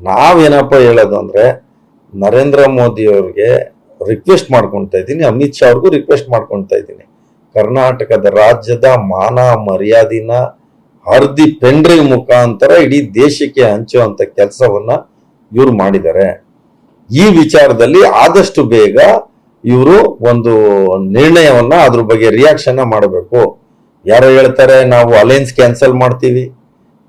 ನಾವೇನಪ್ಪ ಹೇಳೋದು ಅಂದ್ರೆ, ನರೇಂದ್ರ ಮೋದಿ ಅವ್ರಿಗೆ ರಿಕ್ವೆಸ್ಟ್ ಮಾಡ್ಕೊಳ್ತಾ ಇದ್ದೀನಿ, ಅಮಿತ್ ಶಾ ಅವ್ರಿಗೂ ರಿಕ್ವೆಸ್ಟ್ ಮಾಡ್ಕೊಳ್ತಾ ಇದ್ದೀನಿ. ಕರ್ನಾಟಕದ ರಾಜ್ಯದ ಮಾನ ಮರ್ಯಾದಿನ ಹರ್ದಿ ಪೆಂಡ್ರಿ ಮುಖಾಂತರ ಇಡೀ ದೇಶಕ್ಕೆ ಹಂಚುವಂಥ ಕೆಲಸವನ್ನ ಇವ್ರು ಮಾಡಿದ್ದಾರೆ. ಈ ವಿಚಾರದಲ್ಲಿ ಆದಷ್ಟು ಬೇಗ ಇವರು ಒಂದು ನಿರ್ಣಯವನ್ನ ಅದ್ರ ಬಗ್ಗೆ ರಿಯಾಕ್ಷನ್ನ ಮಾಡಬೇಕು. ಯಾರೋ ಹೇಳ್ತಾರೆ, ನಾವು ಅಲೈನ್ಸ್ ಕ್ಯಾನ್ಸಲ್ ಮಾಡ್ತೀವಿ.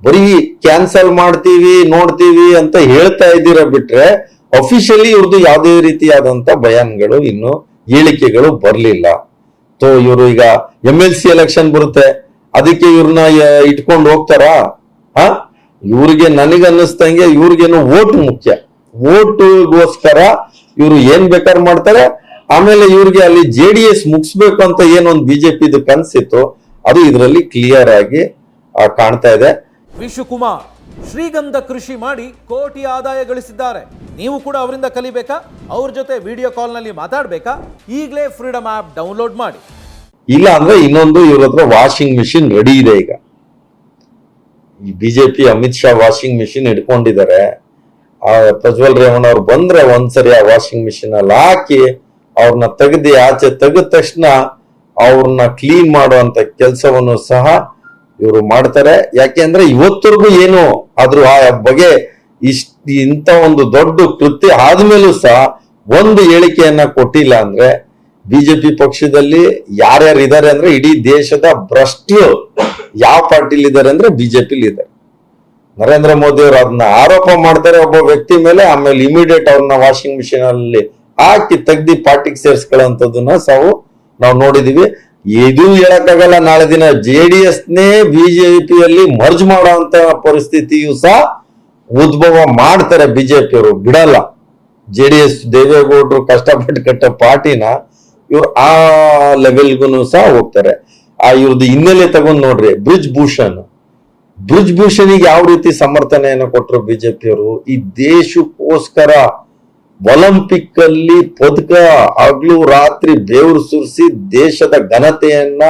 ಬರೀ ಕ್ಯಾನ್ಸಲ್ ಮಾಡ್ತೀವಿ ನೋಡ್ತೀವಿ ಅಂತ ಹೇಳ್ತಾ ಇದ್ದೀರ ಬಿಟ್ರೆ ಅಫಿಷಿಯಲಿ ಇವ್ರದ್ದು ಯಾವುದೇ ರೀತಿಯಾದಂತ ಬಯಾನ್ಗಳು ಇನ್ನು ಹೇಳಿಕೆಗಳು ಬರಲಿಲ್ಲ. ಸೊ ಇವರು ಈಗ ಎಂ ಎಲ್ ಸಿ ಎಲೆಕ್ಷನ್ ಬರುತ್ತೆ. ಅದಕ್ಕೆ ಇವ್ರನ್ನ ಇಟ್ಕೊಂಡು ಹೋಗ್ತಾರಾ? ಹ? ಇವ್ರಿಗೆ ನನಗನ್ನಿಸ್ದಂಗೆ ಇವ್ರಿಗೇನು ಓಟ್ ಮುಖ್ಯ. ಓಟ್ಗೋಸ್ಕರ ಇವರು ಏನ್ ಬೇಕಾದ್ರೆ ಮಾಡ್ತಾರೆ. ಆಮೇಲೆ ಇವ್ರಿಗೆ ಅಲ್ಲಿ ಜೆ ಡಿ ಎಸ್ ಮುಗಿಸ್ಬೇಕು ಅಂತ ಏನೊಂದು ಬಿಜೆಪಿದು ಕನಸಿತ್ತು ಅದು ಇದರಲ್ಲಿ ಕ್ಲಿಯರ್ ಆಗಿ ಆ, ಕಾಣ್ತಾ ಇದೆ. ವಿಶುಕುಮಾರ್ ಶ್ರೀಗಂಧ ಕೃಷಿ ಮಾಡಿ ಕೋಟಿ ಆದಾಯ ಗಳಿಸಿದ್ದಾರೆ. ನೀವು ಕೂಡ ಅವರಿಂದ ಕಲಿಬೇಕಾ? ಅವ್ರ ಜೊತೆ ವಿಡಿಯೋ ಕಾಲ್ನಲ್ಲಿ ಮಾತಾಡಬೇಕಾ? ಈಗಲೇ ಫ್ರೀಡಮ್ ಆ್ಯಪ್ ಡೌನ್ಲೋಡ್ ಮಾಡಿ. ಇಲ್ಲ ಅಂದ್ರೆ ಇನ್ನೊಂದು ಇವ್ರ ಹತ್ರ ವಾಷಿಂಗ್ ಮಿಷಿನ್ ರೆಡಿ ಇದೆ ಈಗ. ಈ BJP Amit Shah washing machine ಇಟ್ಕೊಂಡಿದ್ದಾರೆ. ಆ ಪ್ರಜ್ವಲ್ ರೇವಣ್ಣ ಅವ್ರು ಬಂದ್ರೆ ಒಂದ್ಸರಿ ಆ ವಾಷಿಂಗ್ ಮಿಷಿನ್ ಅಲ್ಲಿ ಹಾಕಿ ಅವ್ರನ್ನ ತೆಗೆದು ಆಚೆ ತೆಗೆದ ತಕ್ಷಣ ಅವ್ರನ್ನ ಕ್ಲೀನ್ ಮಾಡುವಂತ ಕೆಲಸವನ್ನು ಸಹ ಇವರು ಮಾಡ್ತಾರೆ. ಯಾಕೆ ಅಂದ್ರೆ ಇವತ್ತರೆಗೂ ಏನು ಆದ್ರೂ ಆ ಬಗ್ಗೆ ಇಷ್ಟ ಇಂಥ ಒಂದು ದೊಡ್ಡ ಕೃತ್ಯ ಆದ್ಮೇಲೂ ಸಹ ಒಂದು ಹೇಳಿಕೆಯನ್ನ ಕೊಟ್ಟಿಲ್ಲ ಅಂದ್ರೆ ಬಿಜೆಪಿ ಪಕ್ಷದಲ್ಲಿ ಯಾರ್ಯಾರು ಇದ್ದಾರೆ ಅಂದ್ರೆ ಇಡೀ ದೇಶದ ಭ್ರಷ್ಟರು ಯಾವ ಪಾರ್ಟಿಲಿ ಇದ್ದಾರೆ ಅಂದ್ರೆ ಬಿಜೆಪಿಲಿ ಇದ್ದಾರೆ ನರೇಂದ್ರ ಮೋದಿ ಅವರು ಅದನ್ನ ಆರೋಪ ಮಾಡ್ತಾರೆ ಒಬ್ಬ ವ್ಯಕ್ತಿ ಮೇಲೆ, ಆಮೇಲೆ ಇಮಿಡಿಯೇಟ್ ಅವ್ರನ್ನ ವಾಷಿಂಗ್ ಮಿಷಿನ್ ಅಲ್ಲಿ ಹಾಕಿ ತೆಗ್ದಿ ಪಾರ್ಟಿಗೆ ಸೇರಿಸ್ಕೊಳ್ಳೋಂಥದ್ದನ್ನ ಸಾವು ನಾವು ನೋಡಿದೀವಿ. ಇದು ಹೇಳಕ್ಕಾಗಲ್ಲ. ನಾಳೆ ದಿನ ಜೆ ಡಿ ಎಸ್ನೇ ಬಿಜೆಪಿಯಲ್ಲಿ ಮರ್ಜ್ ಮಾಡುವಂತ ಪರಿಸ್ಥಿತಿಯು ಸಹ ಉದ್ಭವ ಮಾಡ್ತಾರೆ ಬಿಜೆಪಿಯವರು ಬಿಡಲ್ಲ. ಜೆ ಡಿ ಎಸ್ ದೇವೇಗೌಡರು ಕಷ್ಟಪಟ್ಟು ಕಟ್ಟ ಪಾರ್ಟಿನ ಇವ್ರು ಆ ಲೆವೆಲ್ಗೂ ಸಹ ಹೋಗ್ತಾರೆ. ಆ ಇವ್ರದ್ದು ಹಿನ್ನೆಲೆ ತಗೊಂಡ್ ನೋಡ್ರಿ ಬ್ರಿಜ್ ಭೂಷಣ್ ಬ್ರಿಜ್ ಭೂಷಣಿಗೆ ಯಾವ ರೀತಿ ಸಮರ್ಥನೆಯನ್ನು ಕೊಟ್ಟರು ಬಿಜೆಪಿಯವರು ಈ ದೇಶಕ್ಕೋಸ್ಕರ ಒಲಿಂಪಿಕ್ ಅಲ್ಲಿ ಪದಕ ಹಗ್ಲು ರಾತ್ರಿ ಬೆವರು ಸುರಿಸಿ ದೇಶದ ಘನತೆಯನ್ನ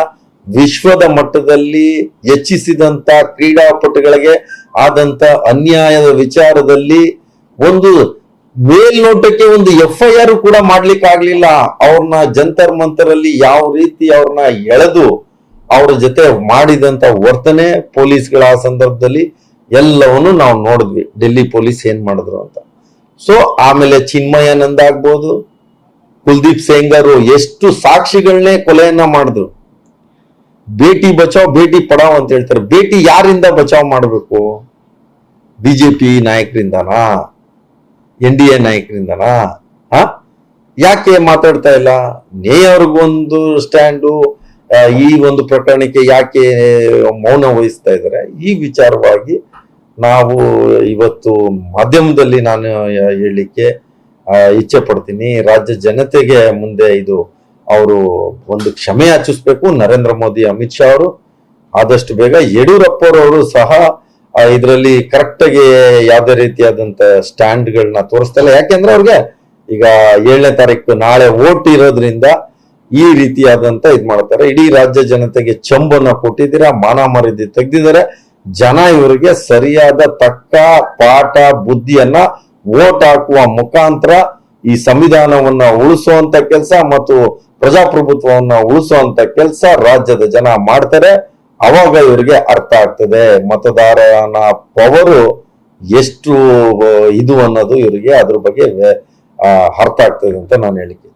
ವಿಶ್ವದ ಮಟ್ಟದಲ್ಲಿ ಹೆಚ್ಚಿಸಿದಂತ ಕ್ರೀಡಾಪಟುಗಳಿಗೆ ಆದಂತ ಅನ್ಯಾಯದ ವಿಚಾರದಲ್ಲಿ ಒಂದು ಮೇಲ್ನೋಟಕ್ಕೆ ಒಂದು ಎಫ್ ಐ ಆರ್ ಕೂಡ ಮಾಡ್ಲಿಕ್ಕೆ ಆಗ್ಲಿಲ್ಲ. ಅವ್ರನ್ನ ಜಂತರ್ ಮಂತರಲ್ಲಿ ಯಾವ ರೀತಿ ಅವ್ರನ್ನ ಎಳೆದು ಅವ್ರ ಜೊತೆ ಮಾಡಿದಂತ ವರ್ತನೆ ಪೊಲೀಸ್ಗಳ ಆ ಸಂದರ್ಭದಲ್ಲಿ ಎಲ್ಲವನ್ನು ನಾವು ನೋಡಿದ್ವಿ. ಡೆಲ್ಲಿ ಪೊಲೀಸ್ ಏನ್ ಮಾಡಿದ್ರು ಅಂತ. ಸೊ ಆಮೇಲೆ ಚಿನ್ಮಯಾನಂದ ಆಗ್ಬೋದು. ಕುಲ್ದೀಪ್ ಸೇಂಗರು ಎಷ್ಟು ಸಾಕ್ಷಿಗಳನ್ನೇ ಕೊಲೆಯನ್ನ ಮಾಡಿದ್ರು. ಭೇಟಿ ಬಚಾವ್, ಭೇಟಿ ಪಡಾವ್ ಅಂತ ಹೇಳ್ತಾರೆ. ಭೇಟಿ ಯಾರಿಂದ ಬಚಾವ್ ಮಾಡಬೇಕು? ಬಿಜೆಪಿ ನಾಯಕರಿಂದನಾ? ಎನ್ ಡಿ ಎ ನಾಯಕರಿಂದನಾ? ಹ? ಯಾಕೆ ಮಾತಾಡ್ತಾ ಇಲ್ಲ? ನೇ ಅವ್ರಿಗೊಂದು ಸ್ಟ್ಯಾಂಡು ಈ ಒಂದು ಪ್ರಕರಣಕ್ಕೆ ಯಾಕೆ ಮೌನ ವಹಿಸ್ತಾ ಇದ್ದಾರೆ ಈ ವಿಚಾರವಾಗಿ ನಾವು ಇವತ್ತು ಮಾಧ್ಯಮದಲ್ಲಿ ನಾನು ಹೇಳಲಿಕ್ಕೆ ಇಚ್ಛೆ ಪಡ್ತೀನಿ. ರಾಜ್ಯ ಜನತೆಗೆ ಮುಂದೆ ಇದು ಅವರು ಒಂದು ಕ್ಷಮೆ ಯಾಚಿಸ್ಬೇಕು. ನರೇಂದ್ರ ಮೋದಿ, ಅಮಿತ್ ಶಾ ಅವರು ಆದಷ್ಟು ಬೇಗ ಯಡಿಯೂರಪ್ಪರವರು ಸಹ ಇದರಲ್ಲಿ ಕರೆಕ್ಟಾಗಿ ಯಾವುದೇ ರೀತಿಯಾದಂಥ ಸ್ಟ್ಯಾಂಡ್ಗಳನ್ನ ತೋರಿಸ್ತಾ ಇಲ್ಲ ಯಾಕೆಂದ್ರೆ ಅವ್ರಿಗೆ ಈಗ ಏಳನೇ ತಾರೀಕು ನಾಳೆ ಓಟ್ ಇರೋದ್ರಿಂದ ಈ ರೀತಿಯಾದಂತ ಇದು ಮಾಡ್ತಾರೆ. ಇಡೀ ರಾಜ್ಯ ಜನತೆಗೆ ಚಂಬನ್ನ ಕೊಟ್ಟಿದ್ದೀರಾ, ಮಾನ ಮರ್ಯಾದೆ ತೆಗ್ದಿದ್ದಾರೆ. ಜನ ಇವರಿಗೆ ಸರಿಯಾದ ತಕ್ಕ ಪಾಠ ಬುದ್ಧಿಯನ್ನ ಓಟ್ ಹಾಕುವ ಮುಖಾಂತರ ಈ ಸಂವಿಧಾನವನ್ನ ಉಳಿಸುವಂತ ಕೆಲಸ ಮತ್ತು ಪ್ರಜಾಪ್ರಭುತ್ವವನ್ನ ಉಳಿಸುವಂತ ಕೆಲಸ ರಾಜ್ಯದ ಜನ ಮಾಡ್ತಾರೆ. ಅವಾಗ ಇವರಿಗೆ ಅರ್ಥ ಆಗ್ತದೆ. ಮತದಾರನ ಪವರು ಎಷ್ಟು, ಇದು ಅನ್ನೋದು ಇವರಿಗೆ ಅದ್ರ ಬಗ್ಗೆ ಅರ್ಥ ಆಗ್ತದೆ ಅಂತ ನಾನು ಹೇಳಿಕೆ